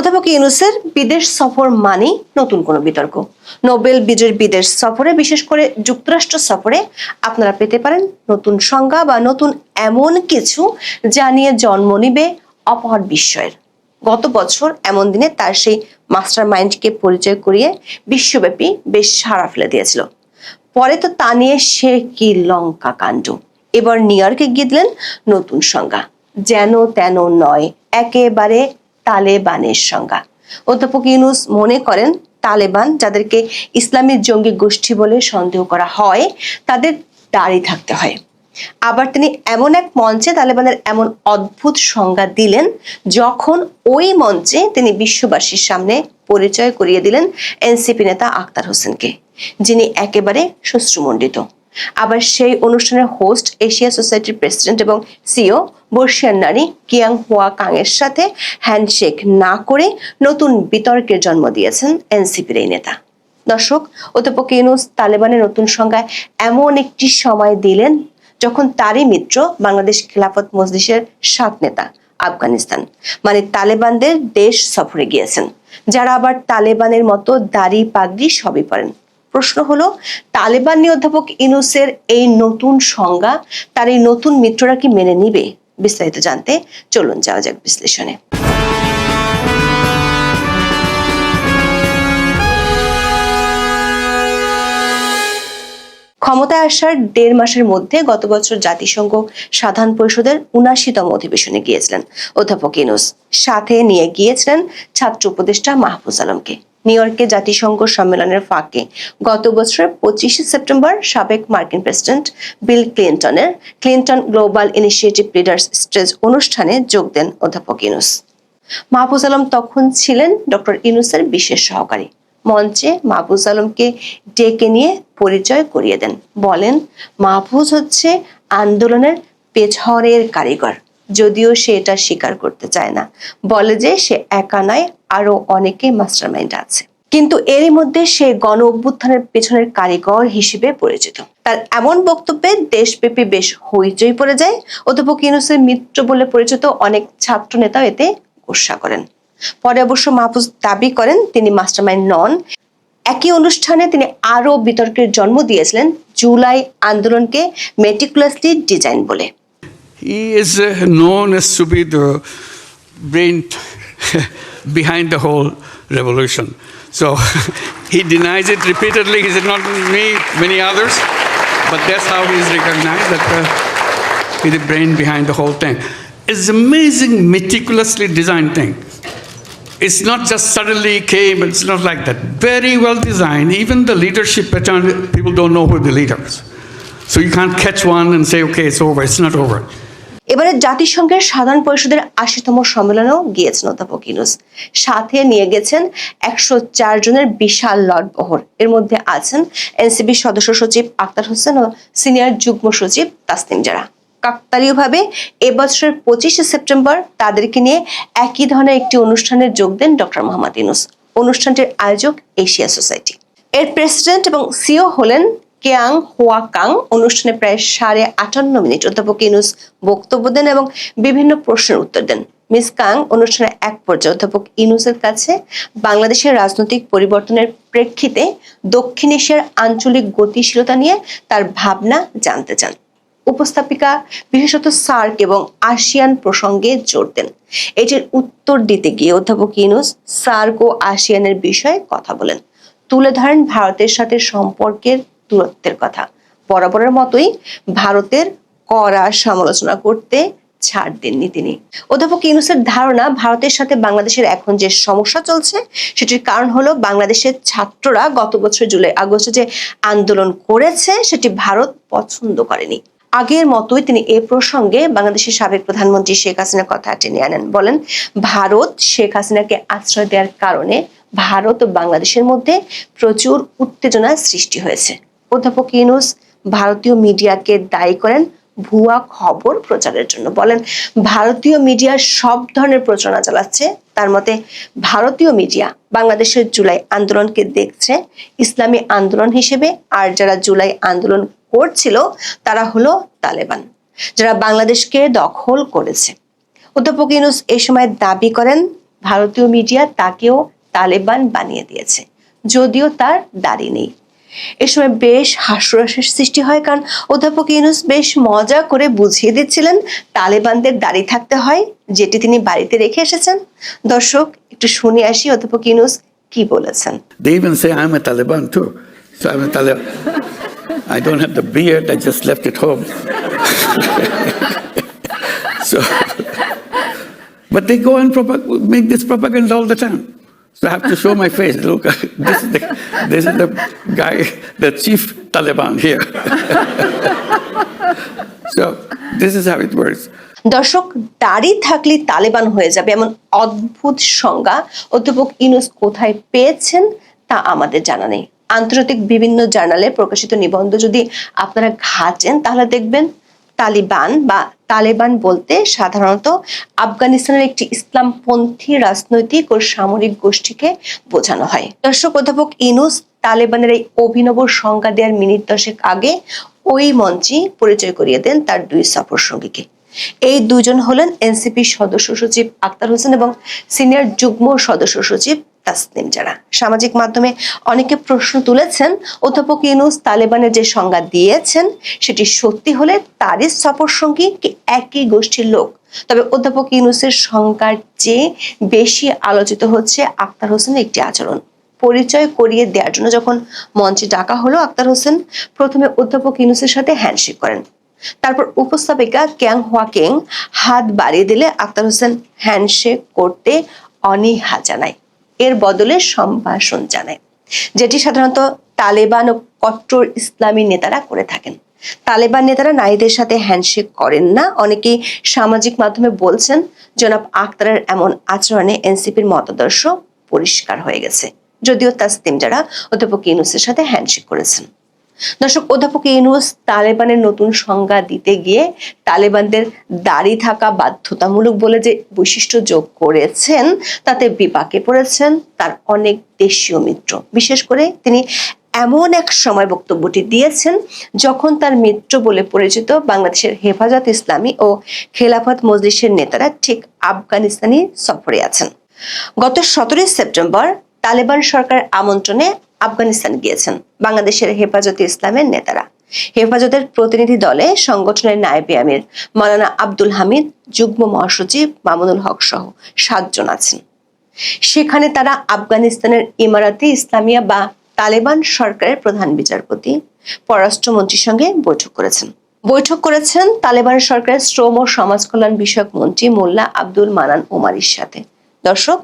অধ্যাপক ইউনুসের বিদেশ সফর মানেই নতুন কোনো বিতর্ক। নোবেল বিজয়ীর বিদেশ সফরে, বিশেষ করে যুক্তরাষ্ট্র সফরে, আপনারা পেতে পারেন নতুন সংজ্ঞা বা নতুন এমন কিছু যা নিয়ে জন্ম নিবে অপহর বিস্ময়ের। গত বছর এমন দিনে তার সেই মাস্টার মাইন্ডকে পরিচয় করিয়ে বিশ্বব্যাপী বেশ সাড়া ফেলে দিয়েছিল। পরে তো তা নিয়ে সে কি লঙ্কা কাণ্ড। এবার নিউ ইয়র্কে গিয়ে দিলেন নতুন সংজ্ঞা। যেন তেন নয়, একেবারে তালেবানের সংজ্ঞা। অধ্যাপক ইউনুস মনে করেন, তালেবান যাদেরকে ইসলামী জঙ্গি গোষ্ঠী বলে সন্দেহ করা হয়, তাদের দাঁড়িয়ে থাকতে হয়। আবার তিনি এমন এক মঞ্চে তালেবানের এমন অদ্ভুত সংজ্ঞা দিলেন, যখন ওই মঞ্চে তিনি বিশ্ববাসীর সামনে পরিচয় করিয়ে দিলেন এনসিপি নেতা আক্তার হোসেনকে, যিনি একেবারে শ্বশ্রুমণ্ডিত আবার সেই অনুষ্ঠানের হোস্ট এশিয়া সোসাইটির প্রেসিডেন্ট এবং সিও বর্ষিয়ান নারী কিয়াং হোয়া কাং এর সাথে হ্যান্ডশেক না করে নতুন বিতর্কের জন্ম দিয়েছেন এনসিপির এই নেতা। দর্শক, অধ্যাপক ইউনুস তালেবানের নতুন সংজ্ঞায় এমন একটি সময় দিলেন যখন তারই মিত্র বাংলাদেশ খেলাফত মজলিসের সাত নেতা আফগানিস্তান মানে তালেবানদের দেশ সফরে গিয়েছেন, যারা আবার তালেবানের মতো দাড়ি পাগড়ি সবই পড়েন প্রশ্ন হলো, তালেবান নিয়ে অধ্যাপক ইনুসের এই নতুন সংজ্ঞা, তার এই নতুন মিত্ররা কি মেনে নিবে? বিস্তারিত জানতে চলুন, যাওয়া যাক বিশ্লেষণে। ক্ষমতায় আসার দেড় মাসের মধ্যে গত বছর জাতিসংঘ সাধারণ পরিষদের উনাশিতম অধিবেশনে গিয়েছিলেন অধ্যাপক ইনুস সাথে নিয়ে গিয়েছিলেন ছাত্র উপদেষ্টা মাহফুজ আলমকে। নিউ ইয়র্কে জাতিসংঘ সম্মেলনের ফাঁকে। গত বছরের পঁচিশে সেপ্টেম্বর সাবেক মার্কিন president Bill ক্লিন্টনের Clinton global initiative leaders stage অনুষ্ঠানে যোগ দেন অধ্যাপক ইনুস মাহফুজ আলম তখন ছিলেন ডক্টর ইনুসের বিশেষ সহকারী। মঞ্চে মাহফুজ আলমকে ডেকে নিয়ে পরিচয় করিয়ে দেন। বলেন, মাহফুজ হচ্ছে আন্দোলনের পেছরের কারিগর। যদিও সে এটা স্বীকার করতে চায় না। বলে যে সে একা নয়, আরও অনেকে মাস্টারমাইন্ড আছে। কিন্তু এরই মধ্যে সে গণ অভ্যুত্থানের পেছনের কারিগর হিসেবে পরিচিত। তার এমন বক্তব্যে দেশব্যাপী বেশ হইচই পড়ে যায়। অধ্যাপক ইউনুসের মিত্র বলে পরিচিত অনেক ছাত্র নেতাও এতে গোসা করেন। পরে অবশ্য মাহফুজ দাবি করেন, তিনি মাস্টারমাইন্ড নন। একই অনুষ্ঠানে তিনি আরও বিতর্কের জন্ম দিয়েছিলেন জুলাই আন্দোলনকে মেটিকুলাসলি ডিজাইন বলে। He is uh, known as to be the brain behind the whole revolution. So he denies it repeatedly. He said, not me, many others, but that's how he is recognized that uh, he's the brain behind the whole thing. It's amazing, meticulously designed thing. It's not just suddenly came, it's not like that. Very well designed. Even the leadership pattern, people don't know who the leaders. So you can't catch one and say, okay, it's over. It's not over. এবারে জাতিসংঘের সাধারণ পরিষদের আশিতম সম্মেলনেও গিয়েছেন অধ্যাপক ইনুস সাথে নিয়ে গেছেন একশো চার জনের বিশাল লটবহর এর মধ্যে আছেন এনসিবি সদস্য সচিব আক্তার হোসেন ও সিনিয়র যুগ্ম সচিব তাসনিম জারা। কাকতালীয়ভাবে এবছরের পঁচিশে সেপ্টেম্বর তাদেরকে নিয়ে একই ধরনের একটি অনুষ্ঠানে যোগ দেন ডক্টর মোহাম্মদ ইনুস অনুষ্ঠানটির আয়োজক এশিয়া সোসাইটি। এর প্রেসিডেন্ট এবং সিও হলেন কেয়াং হোয়া কাং অনুষ্ঠানে প্রায় সাড়ে আটান্ন মিনিট অধ্যাপক ইনুস বক্তব্য দেন এবং বিভিন্ন প্রশ্নের উত্তর দেন। মিস কাং অনুষ্ঠানে এক পর্যায়ে অধ্যাপক ইনুসের কাছে বাংলাদেশের রাজনৈতিক পরিবর্তনের প্রেক্ষিতে দক্ষিণ এশিয়ার আঞ্চলিক গতিশীলতা নিয়ে তার ভাবনা জানতে চান। উপস্থাপিকা বিশেষত সার্ক এবং আসিয়ান প্রসঙ্গে জোর দেন। এটির উত্তর দিতে গিয়ে অধ্যাপক ইনুস সার্ক ও আসিয়ানের বিষয়ে কথা বলেন। তুলে ধরেন ভারতের সাথে সম্পর্কের দূরত্বের কথা। বরাবরের মতোই ভারতের কড়া সমালোচনা করতে ছাড় দেননি তিনি। অধ্যাপক ইউনুসের ধারণা ভারতের সাথে বাংলাদেশের এখন যে সমস্যা চলছে, সেটির কারণ হলো বাংলাদেশের ছাত্ররা গত বছর জুলাই আগস্টে যে আন্দোলন করেছে, সেটি ভারত পছন্দ করেনি। আগের মতোই তিনি এ প্রসঙ্গে বাংলাদেশের সাবেক প্রধানমন্ত্রী শেখ হাসিনার কথা টেনে আনেন। বলেন, ভারত শেখ হাসিনাকে আশ্রয় দেওয়ার কারণে ভারত ও বাংলাদেশের মধ্যে প্রচুর উত্তেজনার সৃষ্টি হয়েছে। অধ্যাপক ইউনুস ভারতীয় মিডিয়াকে দায়ী করেন ভুয়া খবর প্রচারের জন্য। বলেন, ভারতীয় মিডিয়া সব ধরনের প্রচারণা চালাচ্ছে। তার মতে, ভারতীয় মিডিয়া বাংলাদেশের জুলাই আন্দোলনকে দেখছে। ইসলামী আন্দোলন হিসেবে আর যারা জুলাই আন্দোলন করছিল, তারা হলো তালেবান, যারা বাংলাদেশকে দখল করেছে। অধ্যাপক ইউনুস এই সময় দাবি করেন, ভারতীয় মিডিয়া তাকেও তালেবান বানিয়ে দিয়েছে, যদিও তার দাড়ি নেই। এ সময় বেশ হাস্যরসের সৃষ্টি হয়, কারণ অধ্যাপক ইউনুস বেশ মজা করে বুঝিয়ে দিচ্ছিলেন তালেবানদের দাঁড়িয়ে থাকতে হয়, যেটি তিনি বাড়িতে রেখে এসেছেন। দর্শক, একটু শুনে আসি অধ্যাপক ইউনুস কি বলেছেন। দেবেন সে আমি Taliban I don't have the beard I just left home so but they go on all the time So I have to show my face. Look, this is the, this is the guy, the chief Taliban here. so this is how it works. দর্শক দাড়ি থাকলে তালেবান হয়ে যাবে এমন অদ্ভুত সংজ্ঞা অধ্যাপক ইনুস কোথায় পেয়েছেন তা আমাদের জানা নেই আন্তর্জাতিক বিভিন্ন জার্নালে প্রকাশিত নিবন্ধ যদি আপনারা ঘাটেন তাহলে দেখবেন তালিবান বা তালেবান বলতে সাধারণত আফগানিস্তানের একটি ইসলামপন্থী রাজনৈতিক ও সামরিক গোষ্ঠীকে বোঝানো হয়। দর্শক, অধ্যাপক ইনুস তালেবানের এই অভিনব সংজ্ঞা দেওয়ার মিনিট দশেক আগে ওই মঞ্চে পরিচয় করিয়ে দেন তার দুই সফর সঙ্গীকে। এই দুজন হলেন এনসিপি সদস্য সচিব আক্তার হোসেন এবং সিনিয়র যুগ্ম সদস্য সচিব তাসনিম যারা। সামাজিক মাধ্যমে অনেকে প্রশ্ন তুলেছেন, অধ্যাপক ইউনুস তালেবানের যে সংজ্ঞা দিয়েছেন, সেটি সত্যি হলে তারই সফর সঙ্গী একই গোষ্ঠীর লোক? তবে অধ্যাপক ইউনুসের সংজ্ঞার চেয়ে বেশি আলোচিত হচ্ছে আক্তার হোসেনের একটি আচরণ। পরিচয় করিয়ে দেওয়ার জন্য যখন মঞ্চে ডাকা হলো আক্তার হোসেন, প্রথমে অধ্যাপক ইউনুসের সাথে হ্যান্ডশেক করেন। তারপর উপস্থাপিকা ক্যাং হোয়া কেং হাত বাড়িয়ে দিলে আক্তার হোসেন হ্যান্ডশেক করতে অনীহা জানায়। এর বদলে সম্ভাষণ জানায়, যেটি সাধারণত তালেবান ও কট্টর ইসলামী নেতারা করে থাকেন। তালেবান নেতারা নারীদের সাথে হ্যান্ডশেক করেন না। অনেকেই সামাজিক মাধ্যমে বলছেন, জনাব আক্তারের এমন আচরণে এনসিপির মতাদর্শ পরিষ্কার হয়ে গেছে। যদিও তাসতিম যারা অধ্যাপক ইউনুসের সাথে হ্যান্ডশেক করেছেন। দর্শক, অধ্যাপক ইউনুস তালেবানের নতুন সংজ্ঞা দিতে গিয়ে তালেবানদের দাড়ি থাকা বাধ্যতামূলক বলে যে বৈশিষ্ট্য যোগ করেছেন, তাতে বিপাকে পড়েছেন তার অনেক দেশীয় মিত্র। বিশেষ করে তিনি এমন এক সময় বক্তব্যটি দিয়েছেন যখন তার মিত্র বলে পরিচিত বাংলাদেশের হেফাজত ইসলামী ও খেলাফত মজলিসের নেতারা ঠিক আফগানিস্তানি সফরে আছেন। গত সতেরোই সেপ্টেম্বর তালেবান সরকার আমন্ত্রণে আফগানিস্তান গিয়েছেন। বাংলাদেশের হেফাজতে ইসলামের নেতারা। হেফাজতের প্রতিনিধি দলে সংগঠনের নায়েবে আমির, মাওলানা আব্দুল হামিদ, যুগ্ম মহাসচিব মামুনুল হক সহ সাতজন আছেন। সেখানে তারা আফগানিস্তানের ইমারাতে ইসলামিয়া বা তালেবান সরকারের প্রধান বিচারপতি, পররাষ্ট্রমন্ত্রীর সঙ্গে বৈঠক করেছেন। বৈঠক করেছেন তালেবান সরকারের শ্রম ও সমাজ কল্যাণ বিষয়ক মন্ত্রী মোল্লা আব্দুল মানান ওমারির সাথে। দর্শক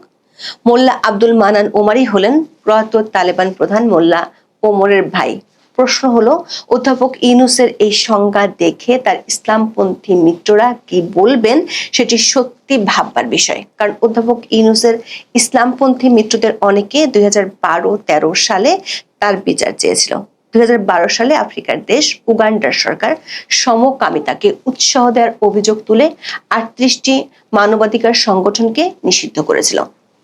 মোল্লা আব্দুল মানান ওমারি হলেন প্রয়াত তালেবান প্রধান মোল্লা ওমরের ভাই। প্রশ্ন হলো, অধ্যাপক ইউনুসের এই সংজ্ঞা দেখে তার ইসলামপন্থী মিত্ররা কি বলবেন সেটি সত্যি ভাববার বিষয়। কারণ অধ্যাপক ইউনুসের ইসলামপন্থী মিত্রদের অনেকে দুই হাজার বারো তেরো সালে তার বিচার চেয়েছিল। দুই হাজার বারো সালে আফ্রিকার দেশ উগান্ডার সরকার সমকামিতাকে উৎসাহ দেওয়ার অভিযোগ তুলে আটত্রিশটি মানবাধিকার সংগঠনকে নিষিদ্ধ করেছিল।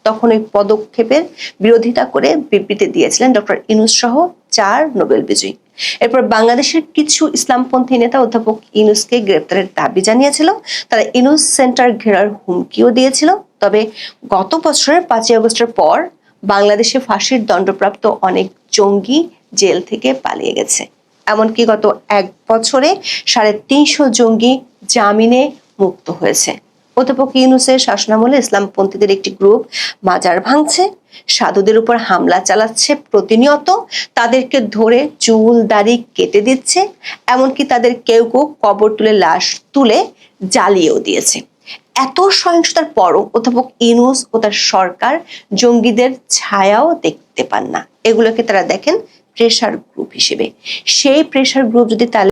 তখন ওই পদক্ষেপের বিরোধিতা করে বিবৃতি দিয়েছিলেন ডক্টর ইনুস সহ চার নোবেল বিজয়ী। এরপর বাংলাদেশের কিছু ইসলামপন্থী নেতা অধ্যাপক ইনুসকে গ্রেপ্তারের দাবি জানিয়েছিল। তারা ইনুস সেন্টার ঘেরার হুমকিও দিয়েছিল। তবে গত বছরের পাঁচই আগস্টের পর বাংলাদেশে ফাঁসির দণ্ডপ্রাপ্ত অনেক জঙ্গি জেল থেকে পালিয়ে গেছে। এমনকি গত এক বছরে সাড়ে তিনশো জঙ্গি জামিনে মুক্ত হয়েছে। অধ্যাপক ইউনুসের শাসনামলে ইসলামপন্থীদের একটি গ্রুপ মাজার ভাঙছে, সাধুদের উপর হামলা চালাচ্ছে প্রতিনিয়ত, তাদেরকে ধরে চুল দাড়ি কেটে দিচ্ছে, এমনকি তাদের কেউ কেউ কবর তুলে লাশ তুলে জ্বালিয়েও দিয়েছে। এত সহিংসতার পরও অধ্যাপক ইনুস ও তার সরকার জঙ্গিদের ছায়াও দেখতে পান না। এগুলোকে তারা দেখেন প্রেশার গ্রুপ হিসেবে। সেই প্রেশার গ্রুপ যদি তালে